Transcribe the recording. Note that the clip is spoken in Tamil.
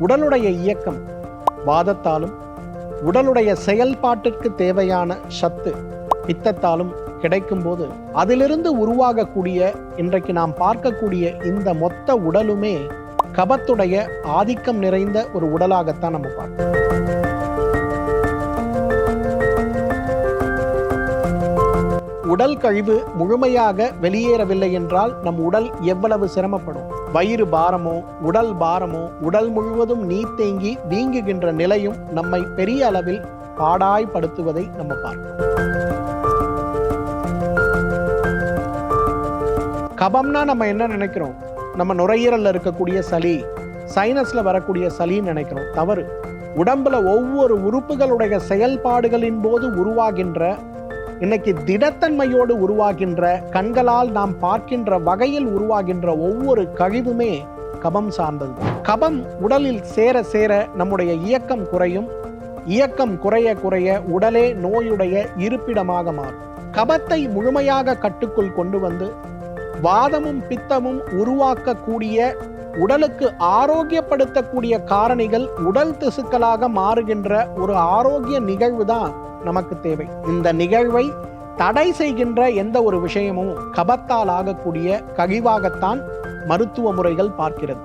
உடலுடைய இயக்கம் வாதத்தாலும் உடலுடைய செயல்பாட்டிற்கு தேவையான சத்து பித்தத்தாலும் கிடைக்கும்போது அதிலிருந்து உருவாகக்கூடிய இன்றைக்கு நாம் பார்க்கக்கூடிய இந்த மொத்த உடலுமே கபத்துடைய ஆதிக்கம் நிறைந்த ஒரு உடலாகத்தான் நம்ம பார்க்கிறோம். உடல் கழிவு முழுமையாக வெளியேறவில்லை என்றால் நம் உடல் எவ்வளவு சிரமப்படும்? வயிறு பாரமோ உடல் பாரமோ உடல் முழுவதும் நீர் தேங்கி வீங்குகின்ற நிலையும் நம்மை பெரிய அளவில் பாடாய்படுத்துவதை நம்ம பார்க்கிறோம். கபம்னா நம்ம என்ன நினைக்கிறோம்? நம்ம நுரையீரல்ல இருக்கக்கூடிய சளி சைனஸ்ல வரக்கூடிய சளின்னு நினைக்கிறோம். தவறு. உடம்புல ஒவ்வொரு உறுப்புகளுடைய செயல்பாடுகளின் போது உருவாகின்ற இன்னைக்கு திடத்தன்மையோடு உருவாகின்ற கண்களால் நாம் பார்க்கின்ற வகையில் உருவாகின்ற ஒவ்வொரு கழிவுமே கபம் சார்ந்தது. கபம் உடலில் சேர சேர நம்முடைய இயக்கம் குறையும். இயக்கம் குறைய குறைய உடலே நோயுடைய இருப்பிடமாக மாறும். கபத்தை முழுமையாக கட்டுக்குள் கொண்டு வந்து வாதமும் பித்தமும் உருவாக்கக்கூடிய உடலுக்கு ஆரோக்கியப்படுத்தக்கூடிய காரணிகள் உடல் திசுக்களாக மாறுகின்ற ஒரு ஆரோக்கிய நிகழ்வு தான் நமக்கு தேவை. இந்த நிகழ்வை தடை செய்கின்ற எந்த ஒரு விஷயமும் கபத்தால் ஆகக்கூடிய கழிவாகத்தான் மருத்துவ முறைகள் பார்க்கிறது.